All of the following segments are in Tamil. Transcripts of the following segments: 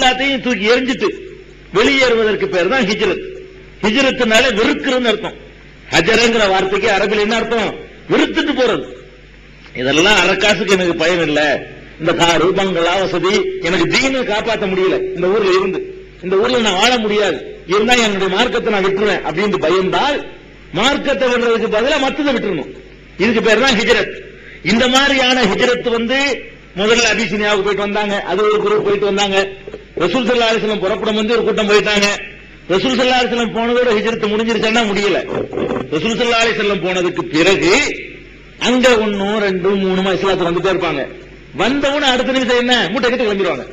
எல்லாத்தையும் தூக்கி எரிஞ்சிட்டு வெளியேறுவதற்கு பேர் தான் ஹிஜ்ரத். ஹிஜ்ரத்துனால வெறுக்கிறதுன்னு அர்த்தம். ஹஜரங்கிற வார்த்தைக்கு அரபில் என்ன அர்த்தம்? வெறுத்துட்டு போறது. இதெல்லாம் அரக்காசுக்கு எனக்கு பயன் இல்ல. இந்த காரு பங்களா வசதி எனக்கு தீனை காப்பாற்ற முடியல. இந்த ஊர்ல இருந்து. இந்த ஊர்ல நான் வாழ முடியாது. இருந்தா என்னுடைய மார்க்கத்தை நான் விட்டுருவேன் அப்படின்னு பயந்தால் மார்க்கத்தை விடுறதுக்கு பதிலா மத்ததை விட்டுருணும் இதுக்கு பேர் தான் ஹிஜ்ரத். இந்த மாதிரியான ஹிஜ்ரத் வந்து முதல்ல அபிசினியாவுக்கு போயிட்டு வந்தாங்க. அது ஒரு குரூப் போயிட்டு வந்தாங்க. ரசூல் சல்லா அலிஸ்லம் புறப்படும் வந்து ஒரு கூட்டம் போயிட்டாங்க. ரசூல் சல்லா அலிஸ்லம் போனதோட ஹிஜரத்து முடிஞ்சிருச்சுன்னா முடியல. ரசூல் சல்லா அலிஸ்லம் போனதுக்கு பிறகு அங்க ஒன்னும் ரெண்டும் மூணுமா இஸ்லாத்துல வந்துட்டே இருப்பாங்க. வந்தவன அடுத்த நிமிஷம் என்ன? மூட்டை கட்டி கிளம்பிடுவாங்க.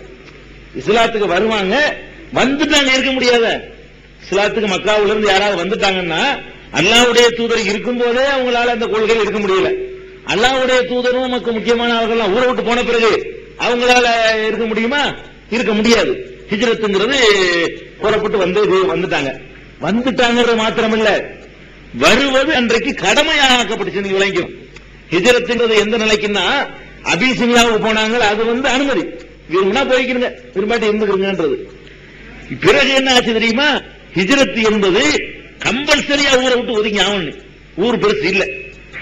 இஸ்லாத்துக்கு வருவாங்க. வந்துட்டாங்க இருக்க முடியாத. இஸ்லாத்துக்கு மக்காவுல இருந்து யாராவது வந்துட்டாங்கன்னா அல்லாவுடைய தூதர் இருக்கும் போதே அவங்களால அந்த கொள்கையில் இருக்க முடியல. அல்லாவுடைய தூதரும் நமக்கு முக்கியமான முக்கியமானவர்கள் ஊரை விட்டு போன பிறகு அவங்களால இருக்க முடியுமா? இருக்க முடியாது. ஹிஜ்ரத்துங்கிறது புறப்பட்டு வந்து வந்துட்டாங்க. வந்துட்டாங்கிறது மாத்திரமில்ல. வருவது அன்றைக்கு கடமையாக ஆக்கப்பட்டுச்சு நீங்க விளங்கிக்கும் ஹிஜரத்துங்கிறது எந்த நிலைக்குன்னா அபிசினியாவுக்கு போனாங்க அது வந்து அனுமதி. விரும்பினா போய்க்கிறங்க விரும்பாட்டி இருந்துக்கிறங்கன்றது பிறகு என்ன ஆச்சு தெரியுமா? ஹிஜரத்து என்பது கம்பல்சரியா ஊரை விட்டு ஒதுங்கி ஆகணும். ஊர் பெருசு இல்ல.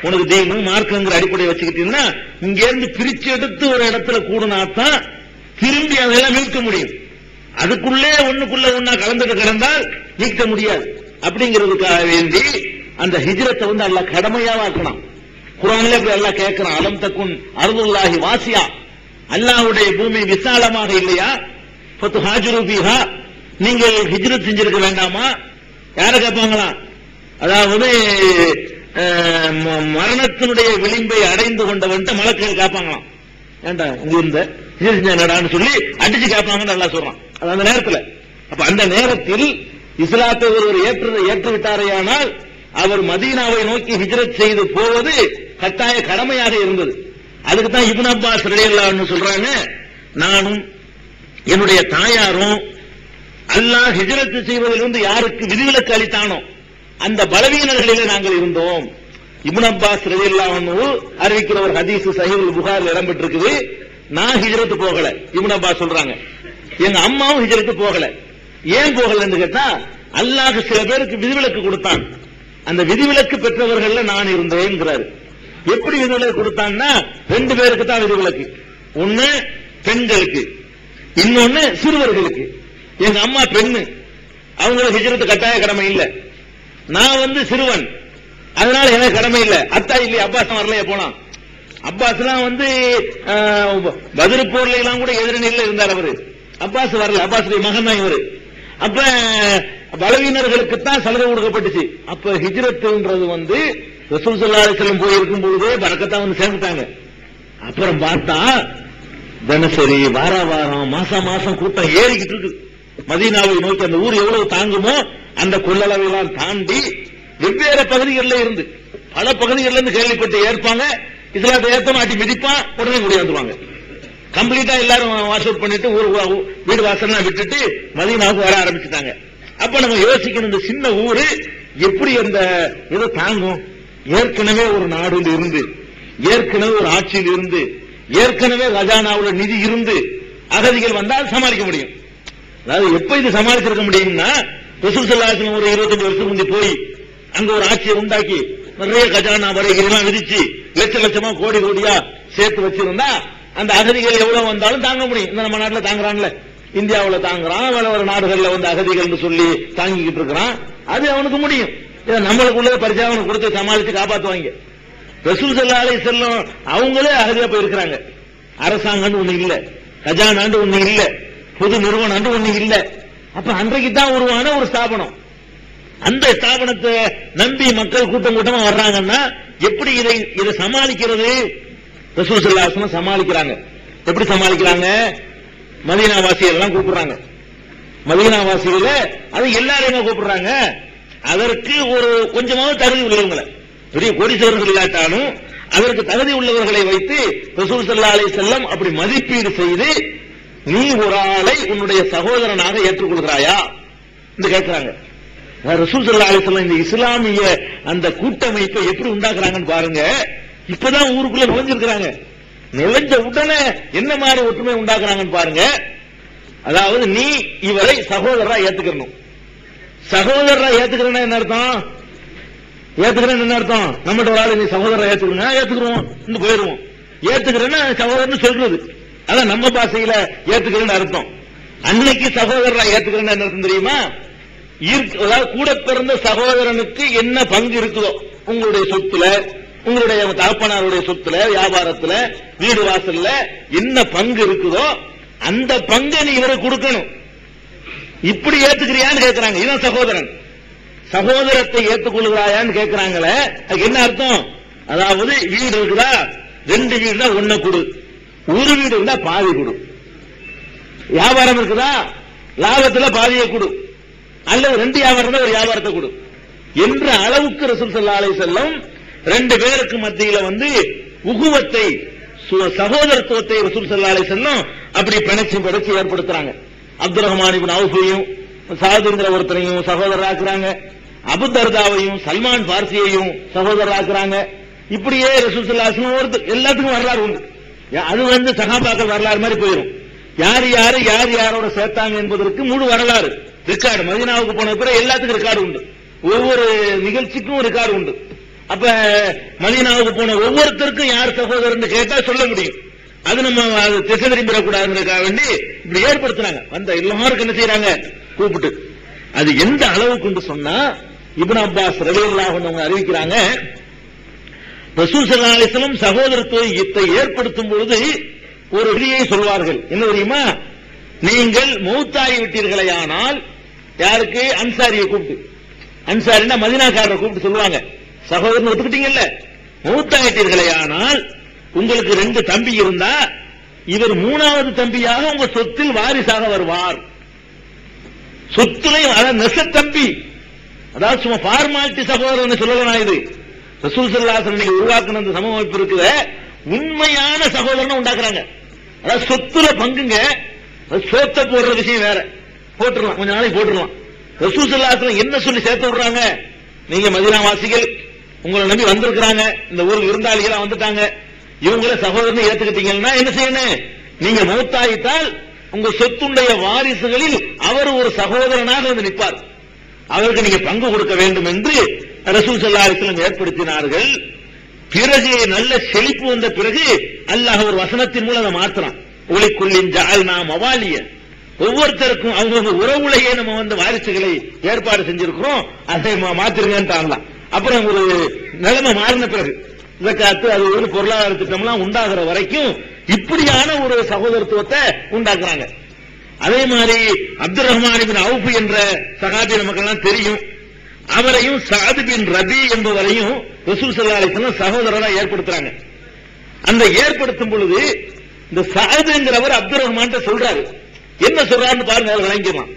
உனக்கு தெய்வம் மார்க்கங்கிற அடிப்படையை வச்சுக்கிட்டீங்கன்னா இங்க இருந்து பிரிச்சு எடுத்து ஒரு இடத்துல கூடுனாத்தான் திரும்பி அதெல்லாம் மீட்க முடியும். அதுக்குள்ளே ஒண்ணுக்குள்ள ஒண்ணா கலந்துட்டு கிடந்தால் நீக்க முடியாது. அப்படிங்கிறதுக்காக வேண்டி அந்த ஹிஜ்ரத்தை வந்து எல்லாம் கடமையாவாக்கணும் குரான்ல இப்படி எல்லாம் கேட்கிறான் அலம் தக்குன் அருளுல்லாஹி வாசியா? அல்லாவுடைய பூமி விசாலமாக இல்லையா? பத்து ஹாஜுரு பீஹா நீங்கள் ஹிஜ்ரத் செஞ்சிருக்க வேண்டாமா? யார கேட்பாங்களாம் அதாவது ம- மரணத்தினுடைய விளிம்பை அடைந்து கொண்டவன்ட்ட மலக்கள் கேட்பாங்களாம். ஏண்டா இங்க இருந்த இது செஞ்ச சொல்லி அடிச்சு கேட்பாங்கன்னு நல்லா சொல்றான். அது அந்த நேரத்துல. அப்ப அந்த நேரத்தில் இஸ்லாத்தை ஒருவர் ஏற்று ஏற்று விட்டாரேயானால் அவர் மதீனாவை நோக்கி ஹிஜ்ரத் செய்து போவது கட்டாய கடமையாக இருந்தது. அதுக்கு தான் இப்னு அப்பாஸ் ரலியல்லாஹு சொல்றாங்க நானும் என்னுடைய தாயாரும் அல்லாஹ் ஹிஜ்ரத் செய்வதிலிருந்து யாருக்கு விதிவிலக்கு அளித்தானோ அந்த பலவீனர்களிலே நாங்கள் இருந்தோம். இப்னு அப்பாஸ் ரலியல்லாஹு அறிவிக்கிற ஒரு ஹதீஸ் சஹீஹுல் புகாரில் இடம்பெற்றிருக்குது. நான் ஹிஜரத்து போகல இப்னு அப்பாஸ் சொல்றாங்க. எங்க அம்மாவும் ஹிஜரத்து போகல. ஏன் போகலன்னு கேட்டா அல்லாஹ் சில பேருக்கு விதிவிலக்கு கொடுத்தான். அந்த விதிவிலக்கு பெற்றவர்கள்ல நான் இருந்தேங்கிறாரு எப்படி விதிவிலக்கு கொடுத்தான்னா ரெண்டு பேருக்கு தான் விதிவிலக்கு. ஒண்ணு பெண்களுக்கு இன்னொன்னு சிறுவர்களுக்கு. எங்க அம்மா பெண்ணு. அவங்களுக்கு ஹிஜரத்து கட்டாய கடமை இல்லை. நான் வந்து சிறுவன். அதனால எனக்கு கடமை இல்ல. அத்தா இல்லையா அப்பாஸ் வரலையே போனான் அப்பாஸ் எல்லாம் வந்து அஹ், எல்லாம் கூட எதிரணியில இருந்தார் அவரு. அப்பாஸ் வரல அப்பாசுடைய மகன் தான் இவரு. அப்ப பலவீனர்களுக்கு தான் சலுகை கொடுக்கப்பட்டுச்சு. அப்ப ஹிஜ்ரத்துன்றது வந்து ரசூல் சொல்லாத அலைஹி போய் இருக்கும் பொழுதே பறக்கத்தான் வந்து சேர்ந்துட்டாங்க. அப்புறம் பார்த்தா தினசரி வார வாரம் மாசம் மாசம் கூட்டம் ஏறிக்கிட்டு இருக்கு மதீனாவை நோக்கி அந்த ஊர் எவ்வளவு தாங்குமோ அந்த கொள்ளளவை எல்லாம் தாண்டி வெவ்வேறு பகுதிகளில் இருந்து. பல பகுதிகளில் இருந்து கேள்விப்பட்டு ஏற்பாங்க. இஸ்லாத்தை ஏற்ற மாட்டி மிதிப்பான் உடனே முடியாந்துருவாங்க கம்ப்ளீட்டா எல்லாரும் வாஷ் அவுட் பண்ணிட்டு ஊர் வீடு வாசல்லாம் விட்டுட்டு மதீனாவுக்கு வர ஆரம்பிச்சுட்டாங்க. அப்ப நம்ம யோசிக்கணும் இந்த சின்ன ஊரு எப்படி அந்த இதை தாங்கும்? ஏற்கனவே ஒரு நாடுல இருந்து ஏற்கனவே ஒரு ஆட்சியில் இருந்து ஏற்கனவே கஜானாவுல நிதி இருந்து அகதிகள் வந்தால் சமாளிக்க முடியும். அதாவது எப்ப இது சமாளிச்சிருக்க முடியும்னா ரசூல் ஸல்லல்லாஹு ஒரு 25 வருஷம் முந்தி போய் அங்க ஒரு ஆட்சியை உண்டாக்கி நிறைய கஜானா வரைகள்லாம் விதிச்சு லட்ச லட்சமா கோடி கோடியா சேர்த்து வச்சிருந்தா அந்த அகதிகள் எவ்வளவு வந்தாலும் தாங்க முடியும். இந்த நம்ம நாட்டில் தாங்குறான்ல. இந்தியாவுல தாங்குறான் வேற ஒரு நாடுகள்ல வந்து அகதிகள்னு சொல்லி தாங்கிக்கிட்டு இருக்கிறான். அது அவனுக்கு முடியும். இதை நம்மளுக்குள்ள பரிசா அவனுக்கு கொடுத்து சமாளிச்சு காப்பாத்துவாங்க. ரசூல் ஸல்லல்லாஹு செல்லும் அவங்களே அகதியா போயிருக்கிறாங்க. அரசாங்கம்னு ஒண்ணு இல்ல. கஜானாண்டு ஒண்ணு இல்ல. பொது நிறுவனம் ஒண்ணு இல்ல. அப்ப அன்றைக்கு தான் உருவான ஒரு ஸ்தாபனம். அந்த ஸ்தாபனத்தை நம்பி மக்கள் கூட்டம் கூட்டமா வர்றாங்கன்னா எப்படி இதை இதை சமாளிக்கிறது? ரசூசல்லாசனம் சமாளிக்கிறாங்க. எப்படி சமாளிக்கிறாங்க? மதீனாவாசிகள் எல்லாம் கூப்பிடுறாங்க. மதீனாவாசிகள அது எல்லாரையுமே கூப்பிடுறாங்க. அதற்கு ஒரு கொஞ்சமாவது தகுதி உள்ளவங்களை பெரிய கோடீஸ்வரர்கள் இல்லாட்டாலும் அதற்கு தகுதி உள்ளவர்களை வைத்து ரசூல் சல்லா அலி செல்லம் அப்படி மதிப்பீடு செய்து நீ ஒரு ஆளை உன்னுடைய சகோதரனாக ஏற்றுக்கொள்கிறாயா? என்று கேட்கிறாங்க. ரசூல் சல்லா அலைஹி இந்த இஸ்லாமிய அந்த கூட்டமைப்பை எப்படி உண்டாக்குறாங்கன்னு பாருங்க. இப்பதான் ஊருக்குள்ள நுழைஞ்சிருக்கிறாங்க. நுழைஞ்ச உடனே என்ன மாதிரி ஒற்றுமை உண்டாக்குறாங்கன்னு பாருங்க. அதாவது நீ இவரை சகோதரரா ஏத்துக்கணும். சகோதரரா ஏத்துக்கிறேன்னா என்ன அர்த்தம்? ஏத்துக்கிறேன்னு என்ன அர்த்தம்? நம்மகிட்ட ஒரு ஆளு நீ சகோதரரா ஏத்துக்கிறோம் ஏத்துக்கிறோம் இன்னும் போயிருவோம். ஏத்துக்கிறேன்னா சகோதரன் சொல்றது. அதான் நம்ம பாசையில ஏத்துக்கிறேன்னு அர்த்தம். அன்னைக்கு சகோதரரா ஏத்துக்கிறேன்னு என்ன அர்த்தம் தெரியுமா? அதாவது கூட பிறந்த சகோதரனுக்கு என்ன பங்கு இருக்குதோ உங்களுடைய சொத்துல உங்களுடைய தகப்பனாருடைய சொத்துல வியாபாரத்துல வீடு வாசல்ல என்ன பங்கு இருக்குதோ அந்த பங்கை நீ இவரை கொடுக்கணும். இப்படி ஏத்துக்கிறியான்னு கேட்கிறாங்க இவன் சகோதரன். சகோதரத்தை ஏத்துக்கொள்கிறாயான்னு கேக்குறாங்களே அதுக்கு என்ன அர்த்தம்? அதாவது வீடு இருக்குதா? ரெண்டு வீடுனா ஒண்ணு கொடு. ஒரு வீடு இருந்தா பாதி கொடு. வியாபாரம் இருக்குதா? லாபத்துல பாதியை கொடு. அல்லது ரெண்டு வியாபாரம் ஒரு வியாபாரத்தை கொடு. என்ற அளவுக்கு ரசூல் சல்லா அலை செல்லம் ரெண்டு பேருக்கு மத்தியில வந்து உகுவத்தை சு- சகோதரத்துவத்தை ரசூல் சல்லா அலை செல்லம் அப்படி பிணைச்சு பிணைச்சு ஏற்படுத்துறாங்க. அப்துல் ரஹ்மான் இப்னு அவுஃபையும் சாதுங்கிற ஒருத்தரையும் சகோதரராக்குறாங்க அபு தர்தாவையும் சல்மான் பார்சியையும் சகோதரராக்குறாங்க இப்படியே ரசூல் ஸல்லல்லாஹு ஒருத்தர் எல்லாத்துக்கும் வரலாறு உண்டு. யா- அது வந்து சகாபாக்கள் வரலாறு மாதிரி போயிடும் யார் யாரு யார் யாரோட சேர்த்தாங்க என்பதற்கு முழு வரலாறு. ரெக்கார்டு மதினாவுக்கு போன பிறகு எல்லாத்துக்கும் ரெக்கார்டு உண்டு. ஒவ்வொரு நிகழ்ச்சிக்கும் ரெக்கார்டு உண்டு. அப்ப மதினாவுக்கு போன ஒவ்வொருத்தருக்கும் யார் சகோதரன் கேட்டா சொல்ல முடியும். அது நம்ம அது திசை திரும்பிடக்கூடாதுங்கிறதுக்காக வேண்டி இப்படி ஏற்படுத்தினாங்க வந்த எல்லாருக்கும் என்ன செய்யறாங்க கூப்பிட்டு. அது எந்த அளவுக்கு சொன்னா இபின் அப்பாஸ் ரலியல்லாஹு அவங்க அறிவிக்கிறாங்க ரசூல் சகோதரத்துவத்தை ஏற்படுத்தும் பொழுது ஒரு விதியை சொல்வார்கள். என்ன தெரியுமா? நீங்கள் மூத்தாகி விட்டீர்களே ஆனால் யாருக்கு? அன்சாரியை கூப்பிட்டு. அன்சாரினா மதினாக்காரரை கூப்பிட்டு சொல்லுவாங்க. சகோதரன் ஒத்துக்கிட்டீங்கல்ல? மூத்தாயிட்டீர்களே ஆனால் உங்களுக்கு ரெண்டு தம்பி இருந்தா இவர் மூணாவது தம்பியாக உங்க சொத்தில் வாரிசாக வருவார். சொத்துலையும் அதாவது நெச தம்பி. அதாவது சும்மா பார்மாலிட்டி சகோதரன் சொல்லலாம் இது. ரசூல் சல்லாசன் நீங்க உருவாக்குன அந்த சமமைப்பு இருக்குத. உண்மையான சகோதரனை உண்டாக்குறாங்க. அதாவது சொத்துல பங்குங்க சோத்த போடுற விஷயம் வேற. போட்டுடலாம் கொஞ்ச நாளைக்கு போட்டுடலாம் ரசூல் என்ன சொல்லி சேர்த்து விடுறாங்க? நீங்க மதினாவாசிகள் உங்களை நம்பி வந்திருக்கிறாங்க. இந்த ஊருக்கு விருந்தாளிகளா வந்துட்டாங்க. இவங்கள சகோதரன் ஏத்துக்கிட்டீங்கன்னா என்ன செய்யணும்? நீங்க மூத்தாயிட்டால் உங்க சொத்துடைய வாரிசுகளில் அவர் ஒரு சகோதரனாக வந்து நிற்பார். அவருக்கு நீங்க பங்கு கொடுக்க வேண்டும் என்று ரசூல் ஸல்லல்லாஹு ஏற்படுத்தினார்கள். பிறகு நல்ல செழிப்பு வந்த பிறகு அல்லாஹ் ஒரு வசனத்தின் மூலம் அதை மாத்துறான். ஒளிக்குள்ளின் நாம் மவாலிய. ஒவ்வொருத்தருக்கும் அவங்க உறவுலையே நம்ம வந்து வாரிசுகளை ஏற்பாடு செஞ்சிருக்கிறோம். அதை மா- அப்புறம் ஒரு நிலைமை மாறின பிறகு காத்து அது ஒரு பொருளாதார திட்டம்லாம் உண்டாகிற வரைக்கும் இப்படியான ஒரு சகோதரத்துவத்தை உண்டாக்குறாங்க. அதே மாதிரி அப்துல் ரஹ்மான் அவுப்பு என்ற சகாபி நமக்கெல்லாம் தெரியும். அவரையும் சாது பின் ரபி என்பவரையும் ரசூல் ஸல்லல்லாஹு அலைஹி சகோதரரா ஏற்படுத்துறாங்க. அந்த ஏற்படுத்தும் பொழுது இந்த சாதுங்கிறவர் அப்துல் ரஹ்மான் சொல்றாரு. என்ன சொல்றாருன்னு பாருங்க அதை விளங்கிடலாம்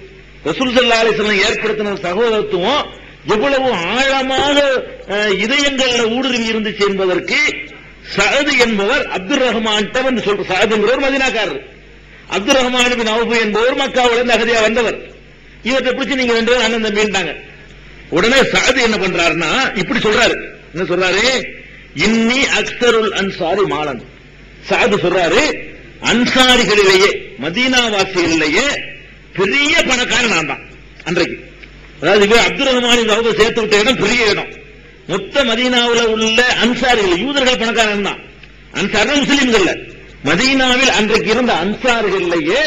ரசூல் சல்லா அலிஸ்லாம் ஏற்படுத்தின சகோதரத்துவம் எவ்வளவு ஆழமாக அஹ், இதயங்கள்ல ஊடுருவி இருந்துச்சு என்பதற்கு சகது என்பவர் அப்துல் ரஹ்மான் வந்து சொல்ற என்பவர் மதினாக்காரர். அப்துல் ரஹ்மான் பின் என்பவர் மக்காவுல இருந்து அகதியா வந்தவர். இவற்றை பிடிச்சி நீங்க ரெண்டு அண்ணன் தம்பின்ட்டாங்க உடனே சாது என்ன பண்றாருன்னா இப்படி சொல்றாரு. என்ன சொல்றாரு? இன்னி அக்தருல் அன்சாரி மாலன். சாது சொல்றாரு அன்சாரிகளிலேயே மதீனாவாசிகளிலேயே பெரிய பணக்காரன் நான் தான் அன்றைக்கு. அதாவது இவர் அப்துல் ரஹ்மான் அவங்க சேர்த்து விட்ட இடம் பெரிய இடம். மொத்த மதீனாவுல உள்ள அன்சாரிகள் யூதர்கள் பணக்காரன் தான். அன்சார் முஸ்லீம்கள் மதீனாவில் அன்றைக்கு இருந்த அன்சாரிகளிலேயே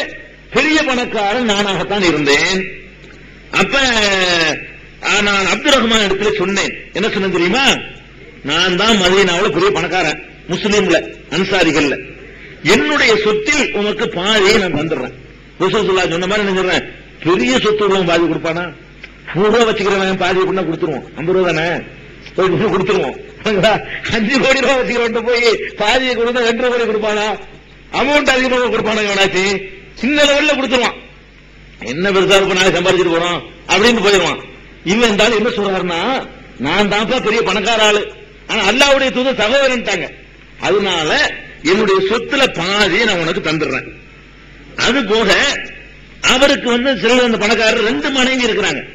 பெரிய பணக்காரன் நானாகத்தான் இருந்தேன். அப்ப நான் அப்துல் ரஹ்மான் இடத்துல சொன்னேன். என்ன சொன்னேன் தெரியுமா? நான் தான் மதீனாவுல பெரிய பணக்காரன் முஸ்லீம்ல அன்சாரிகள்ல என்னுடைய சொத்தில் உனக்கு பாதையை நான் தந்துடுறேன். ரசூலுல்லாஹ் சொன்ன மாதிரி என்ன சொல்றேன்? பெரிய சொத்து உள்ளவன் பாதி கொடுப்பானா? நூறு ரூபா வச்சுக்கிறவன் பாதி பண்ணா கொடுத்துருவோம் ஐம்பது ரூபா தானே? கொடுத்துருவோம் அஞ்சு கோடி ரூபா வச்சுக்கிறவன் போய் பாதியை கொடுத்தா ரெண்டு கோடி கொடுப்பானா? அமௌண்ட் அதிகமாக கொடுப்பானா எவனாச்சு? சின்ன லெவல்ல கொடுத்துருவான். என்ன பெருசா இருக்கும் நாளைக்கு சம்பாதிச்சிட்டு போறோம் அப்படின்னு போயிடுவான். இவன் இருந்தாலும் என்ன சொல்றாருன்னா நான் தான்ப்பா பெரிய பணக்கார ஆளு. ஆனா அல்லாவுடைய தூது சகோதரன்ட்டாங்க அதனால என்னுடைய சொத்துல பாதியை நான் உனக்கு தந்துடுறேன். அது போக அவருக்கு வந்து சில அந்த பணக்காரர் ரெண்டு மனைவி இருக்கிறாங்க.